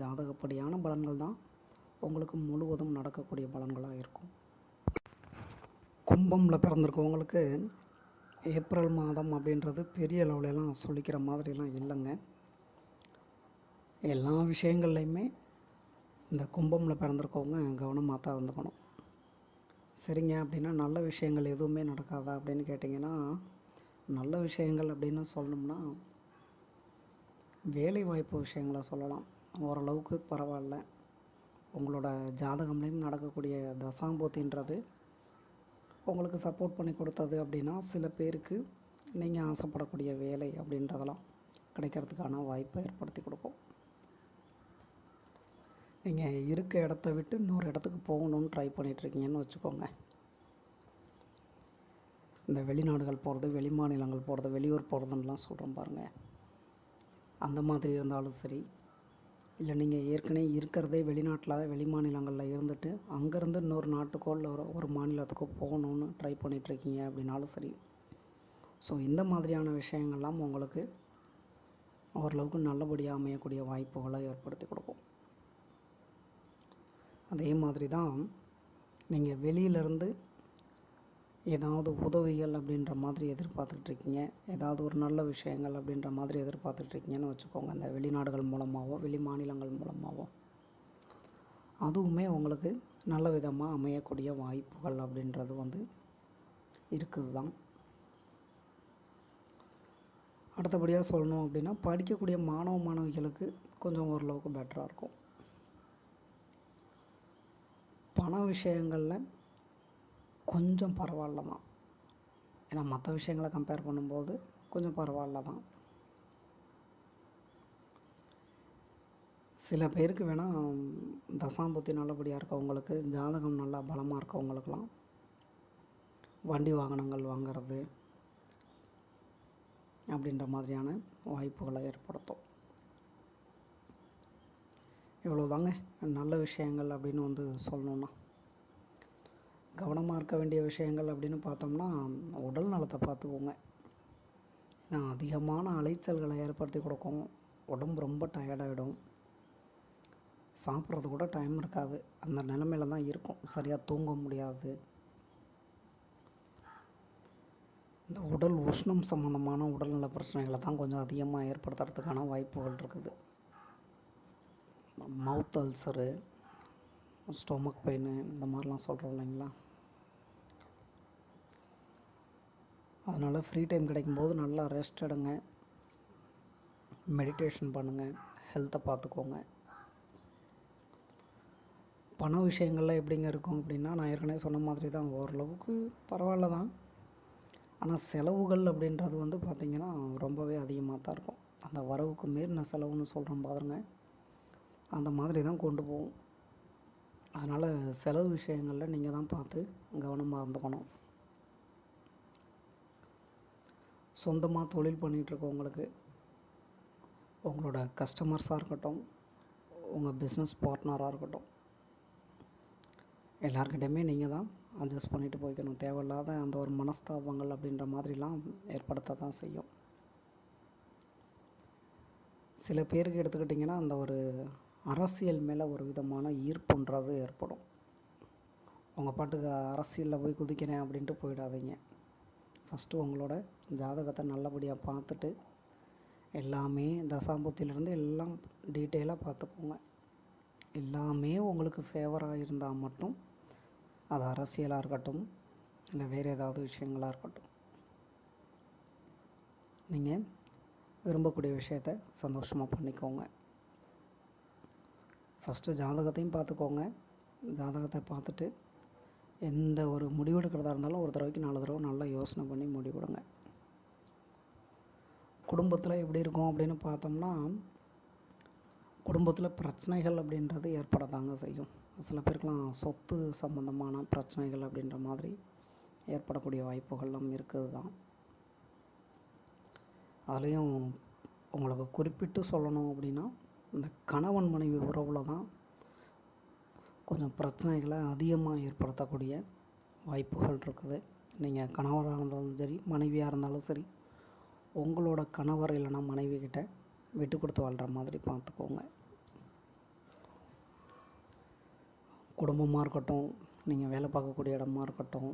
ஜாதகப்படியான பலன்கள் தான் உங்களுக்கு முழுவதும் நடக்கக்கூடிய பலன்களாக இருக்கும். கும்பமில் பிறந்திருக்கவங்களுக்கு ஏப்ரல் மாதம் அப்படின்றது பெரிய லெவலெலாம் சொல்லிக்கிற மாதிரிலாம் இல்லைங்க. எல்லா விஷயங்கள்லையுமே இந்த கும்பமில் பிறந்திருக்கவங்க கவனமாக தான் இருந்துக்கணும். சரிங்க அப்படின்னா நல்ல விஷயங்கள் எதுவுமே நடக்காதா அப்படின்னு கேட்டிங்கன்னா நல்ல விஷயங்கள் அப்படின்னு சொல்லணும்னா வேலை வாய்ப்பு விஷயங்களை சொல்லலாம். ஓரளவுக்கு பரவாயில்ல. உங்களோட ஜாதகம்லேயும் நடக்கக்கூடிய தசாம்பூத்தின்றது உங்களுக்கு சப்போர்ட் பண்ணி கொடுத்தது அப்படின்னா சில பேருக்கு நீங்கள் ஆசைப்படக்கூடிய வேலை அப்படின்றதெல்லாம் கிடைக்கிறதுக்கான வாய்ப்பை ஏற்படுத்தி கொடுக்கும். நீங்கள் இருக்க இடத்த விட்டு இன்னொரு இடத்துக்கு போகணுன்னு ட்ரை பண்ணிகிட்ருக்கீங்கன்னு வச்சுக்கோங்க. இந்த வெளிநாடுகள் போகிறது வெளி மாநிலங்கள் போகிறது வெளியூர் போகிறதுன்னெலாம் சொல்கிறோம் பாருங்கள் அந்த மாதிரி இருந்தாலும் சரி இல்லை நீங்கள் ஏற்கனவே இருக்கிறதே வெளிநாட்டில் வெளி மாநிலங்களில் இருந்துட்டு அங்கேருந்து இன்னொரு நாட்டுக்கோ இல்லை ஒரு ஒரு மாநிலத்துக்கோ போகணுன்னு ட்ரை பண்ணிகிட்ருக்கீங்க அப்படின்னாலும் சரி. ஸோ இந்த மாதிரியான விஷயங்கள்லாம் உங்களுக்கு ஓரளவுக்கு நல்லபடியாக அமையக்கூடிய வாய்ப்புகளை ஏற்படுத்தி கொடுக்கும். அதே மாதிரி தான் நீங்கள் வெளியிலேருந்து ஏதாவது உதவிகள் அப்படின்ற மாதிரி எதிர்பார்த்துட்ருக்கீங்க ஏதாவது ஒரு நல்ல விஷயங்கள் அப்படின்ற மாதிரி எதிர்பார்த்துட்ருக்கீங்கன்னு வச்சுக்கோங்க. இந்த வெளிநாடுகள் மூலமாகவோ வெளி மாநிலங்கள் மூலமாகவோ அதுவுமே உங்களுக்கு நல்ல விதமாக அமையக்கூடிய வாய்ப்புகள் அப்படின்றது வந்து இருக்குது தான் அடுத்தபடியாக சொல்லணும் அப்படின்னா படிக்கக்கூடிய மாணவ மாணவிகளுக்கு கொஞ்சம் ஓரளவுக்கு பெட்டராக இருக்கும். பண விஷயங்களில் கொஞ்சம் பரவாயில்ல தான் ஏன்னா மற்ற விஷயங்களை கம்பேர் பண்ணும்போது கொஞ்சம் பரவாயில்ல தான் சில பேருக்கு வேணால் தசாம்பத்தி நல்லபடியாக இருக்கவங்களுக்கு ஜாதகம் நல்லா பலமாக இருக்கவங்களுக்கெல்லாம் வண்டி வாகனங்கள் வாங்கிறது அப்படின்ற மாதிரியான வாய்ப்புகளை ஏற்படுத்தும். இவ்வளோதாங்க நல்ல விஷயங்கள் அப்படின்னு வந்து சொல்லணுன்னா கவனமாக இருக்க வேண்டிய விஷயங்கள் அப்படின்னு பார்த்தோம்னா உடல் நலத்தை பார்த்துக்கோங்க. ஏன்னா அதிகமான அலைச்சல்களை ஏற்படுத்தி கொடுக்கும். உடம்பு ரொம்ப டயர்டாகிடும் சாப்பிட்றது கூட டைம் இருக்காது. அந்த நிலமையில தான் இருக்கும். சரியாக தூங்க முடியாது. இந்த உடல் உஷ்ணம் சம்மந்தமான உடல்நல பிரச்சனைகளை தான் கொஞ்சம் அதிகமாக ஏற்படுத்துறதுக்கான வாய்ப்புகள் இருக்குது. மவுத் அல்சரு ஸ்டொமக் பெயின் இந்த மாதிரிலாம் சொல்கிறோம் இல்லைங்களா? அதனால் ஃப்ரீ டைம் கிடைக்கும்போது நல்லா ரெஸ்ட் எடுங்க. மெடிடேஷன் பண்ணுங்கள் ஹெல்த்தை பார்த்துக்கோங்க. பண விஷயங்கள்லாம் எப்படிங்க இருக்கும் அப்படின்னா நான் ஏற்கனவே சொன்ன மாதிரி தான் ஓரளவுக்கு பரவாயில்ல தான். ஆனால் செலவுகள் அப்படின்றது வந்து பார்த்திங்கன்னா ரொம்பவே அதிகமாக தான் இருக்கும். அந்த வரவுக்கு மீறின செலவுன்னு சொல்கிறோம் பாருங்க. அந்த மாதிரி தான் கொண்டு போவோம். அதனால் செலவு விஷயங்களில் நீங்கள் தான் பார்த்து கவனமாக இருந்துக்கணும். சொந்தமாக தொழில் பண்ணிகிட்ருக்கவங்களுக்கு உங்களோட கஸ்டமர்ஸாக இருக்கட்டும் உங்கள் பிஸ்னஸ் பார்ட்னராக இருக்கட்டும் எல்லாருக்கிட்டையுமே நீங்கள் தான் அட்ஜஸ்ட் பண்ணிட்டு போய்க்கணும். தேவையில்லாத அந்த ஒரு மனஸ்தாபங்கள் அப்படின்ற மாதிரிலாம் ஏற்படுத்த தான் செய்யும். சில பேருக்கு எடுத்துக்கிட்டிங்கன்னா அந்த ஒரு அரசியல் மேலே ஒரு விதமான ஈர்ப்புன்றது ஏற்படும். உங்கள் பாட்டுக்கு அரசியலில் போய் குதிக்கிறேன் அப்படின்ட்டு போயிடாதீங்க. ஃபஸ்ட்டு உங்களோட ஜாதகத்தை நல்லபடியாக பார்த்துட்டு எல்லாமே தசாபுத்தியிலேருந்து எல்லாம் டீட்டெயிலாக பார்த்துக்கோங்க. எல்லாமே உங்களுக்கு ஃபேவராக இருந்தால் மட்டும் அது அரசியலாக இருக்கட்டும் இல்லை வேறு ஏதாவது விஷயங்களாக இருக்கட்டும். நீங்கள் விரும்பக்கூடிய விஷயத்த சந்தோஷமாக பண்ணிக்கோங்க. ஃபஸ்ட்டு ஜாதகத்தையும் பார்த்துக்கோங்க. ஜாதகத்தை பார்த்துட்டு எந்த ஒரு முடிவெடுக்கிறதா இருந்தாலும் ஒரு தடவைக்கு நாலு தடவை நல்லா யோசனை பண்ணி முடிவெடுங்க குடும்பத்தில் எப்படி இருக்கும் அப்படின்னு பார்த்தோம்னா குடும்பத்தில் பிரச்சனைகள் அப்படின்றது ஏற்பட தாங்க செய்யும். சில பேருக்கெலாம் சொத்து சம்மந்தமான பிரச்சனைகள் அப்படின்ற மாதிரி ஏற்படக்கூடிய வாய்ப்புகள்லாம் இருக்குது தான் அதுலேயும் உங்களுக்கு குறிப்பிட்டு சொல்லணும் அப்படின்னா இந்த கணவன் மனைவி உறவில் தான் கொஞ்சம் பிரச்சனைகளை அதிகமாக ஏற்படுத்தக்கூடிய வாய்ப்புகள் இருக்குது. நீங்கள் கணவராக இருந்தாலும் சரி மனைவியாக இருந்தாலும் சரி உங்களோட கணவர் இல்லைன்னா மனைவி கிட்ட விட்டு கொடுத்து வாழ்கிற மாதிரி பார்த்துக்கோங்க. குடும்பமாக இருக்கட்டும் நீங்கள் வேலை பார்க்கக்கூடிய இடமா இருக்கட்டும்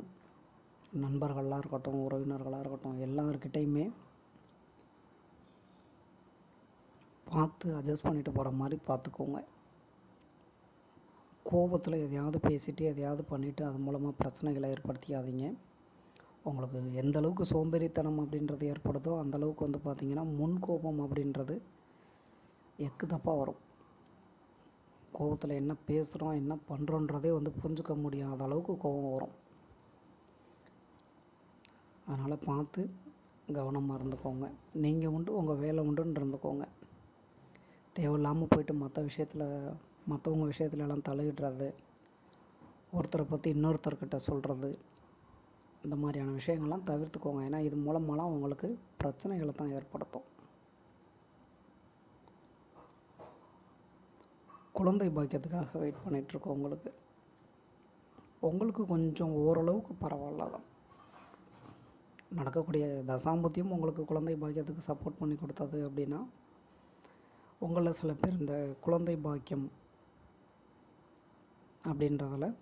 நண்பர்களாக இருக்கட்டும் உறவினர்களாக இருக்கட்டும் எல்லாருக்கிட்டேயுமே பார்த்து அட்ஜஸ்ட் பண்ணிட்டு போகிற மாதிரி பார்த்துக்கோங்க. கோபத்தில் எதையாவது பேசிட்டு எதையாவது பண்ணிவிட்டு அது மூலமாக பிரச்சனைகளை ஏற்படுத்திக்காதீங்க உங்களுக்கு எந்த அளவுக்கு சோம்பேறித்தனம் அப்படின்றது ஏற்படுதோ அந்த அளவுக்கு வந்து பார்த்திங்கன்னா முன் கோபம் அப்படின்றது எக்கு தப்பாக வரும். கோபத்தில் என்ன பேசுகிறோம் என்ன பண்ணுறோன்றதே வந்து புரிஞ்சுக்க முடியாத அளவுக்கு கோபம் வரும். அதனால் பார்த்து கவனமாக இருந்துக்கோங்க. நீங்கள் உண்டு உங்கள் வேலை உண்டுன்னு இருந்துக்கோங்க. தேவையில்லாமல் போயிட்டு மற்ற விஷயத்தில் மற்றவங்க விஷயத்துல எல்லாம் தலையிடுறது ஒருத்தரை பற்றி இன்னொருத்தர்கிட்ட சொல்கிறது இந்த மாதிரியான விஷயங்கள்லாம் தவிர்த்துக்கோங்க. ஏன்னா இது மூலமாலாம் உங்களுக்கு பிரச்சனைகளை தான் ஏற்படுத்தும். குழந்தை பாக்கியத்துக்காக வெயிட் பண்ணிகிட்ருக்கோம் உங்களுக்கு. உங்களுக்கு கொஞ்சம் ஓரளவுக்கு பரவாயில்ல தான் நடக்கக்கூடிய தசாம்பத்தியும் உங்களுக்கு குழந்தை பாக்கியத்துக்கு சப்போர்ட் பண்ணி கொடுத்தது அப்படின்னா உங்களில் சில பேர் இந்த குழந்தை பாக்கியம் அப்படின்றதில்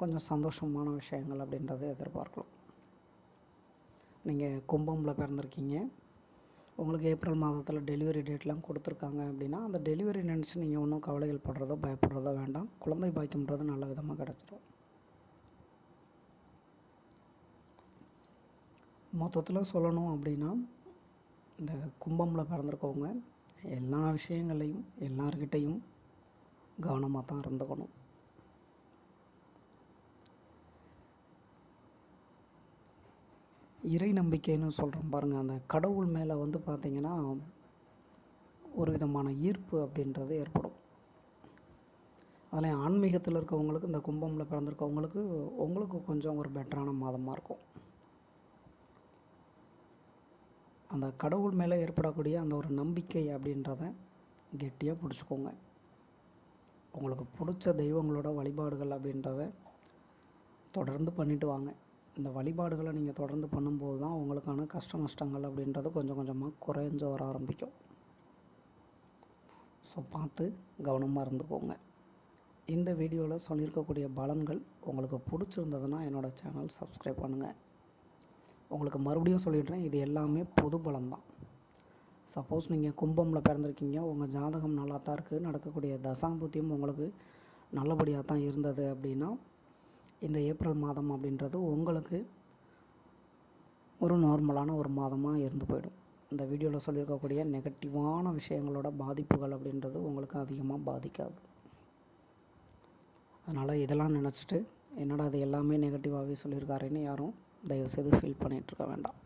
கொஞ்சம் சந்தோஷமான விஷயங்கள் அப்படின்றத எதிர்பார்க்கலாம். நீங்கள் கும்பமில் பிறந்திருக்கீங்க. உங்களுக்கு ஏப்ரல் மாதத்தில் டெலிவரி டேட்லாம் கொடுத்துருக்காங்க அப்படின்னா அந்த டெலிவரி நினச்சி நீங்கள் ஒன்றும் கவலைகள் படுறதோ பயப்படுறதோ வேண்டாம். குழந்தை பாக்கியம்ன்றது நல்ல விதமாக கிடச்சிடும் மொத்தத்தில் சொல்லணும் அப்படின்னா இந்த கும்பமில் பிறந்திருக்கவங்க எல்லா விஷயங்களையும் எல்லார்கிட்டையும் கவனமாக தான் இருந்துக்கணும். இறை நம்பிக்கைன்னு சொல்கிறோம் பாருங்கள் அந்த கடவுள் மேலே வந்து பார்த்திங்கன்னா ஒரு விதமான ஈர்ப்பு அப்படின்றது ஏற்படும். அதில் ஆன்மீகத்தில் இருக்கவங்களுக்கு இந்த கும்பமில் பிறந்திருக்கவங்களுக்கு உங்களுக்கு கொஞ்சம் ஒரு பெட்டரான மாதமாக இருக்கும். அந்த கடவுள் மேலே ஏற்படக்கூடிய அந்த ஒரு நம்பிக்கை அப்படின்றத கெட்டியாக பிடிச்சிக்கோங்க. உங்களுக்கு பிடிச்ச தெய்வங்களோட வழிபாடுகள் அப்படின்றத தொடர்ந்து பண்ணிட்டு வாங்க. இந்த வழிபாடுகளை நீங்கள் தொடர்ந்து பண்ணும்போது தான் உங்களுக்கான கஷ்ட நஷ்டங்கள் அப்படின்றது கொஞ்சம் கொஞ்சமாக குறைஞ்சு வர ஆரம்பிக்கும். ஸோ பார்த்து கவனமாக இருந்துக்கோங்க. இந்த வீடியோவில் சொல்லியிருக்கக்கூடிய பலன்கள் உங்களுக்கு பிடிச்சிருந்ததுன்னா என்னோடய சேனல் சப்ஸ்கிரைப் பண்ணுங்கள் உங்களுக்கு மறுபடியும் சொல்லிடுறேன் இது எல்லாமே பொது பலம் தான் சப்போஸ் நீங்கள் கும்பமில் பிறந்திருக்கீங்க உங்கள் ஜாதகம் நல்லா தான் இருக்குது நடக்கக்கூடிய தசாம்புத்தியும் உங்களுக்கு நல்லபடியாக தான் இருந்தது அப்படின்னா இந்த ஏப்ரல் மாதம் அப்படின்றது உங்களுக்கு ஒரு நார்மலான ஒரு மாதமாக இருந்து போயிடும். இந்த வீடியோவில் சொல்லியிருக்கக்கூடிய நெகட்டிவான விஷயங்களோட பாதிப்புகள் அப்படின்றது உங்களுக்கு அதிகமாக பாதிக்காது. அதனால் இதெல்லாம் நினச்சிட்டு என்னடா அது எல்லாமே நெகட்டிவாகவே சொல்லியிருக்காருன்னு யாரும் தயவுசெய்து ஃபீல் பண்ணிகிட்ருக்க வேண்டாம்.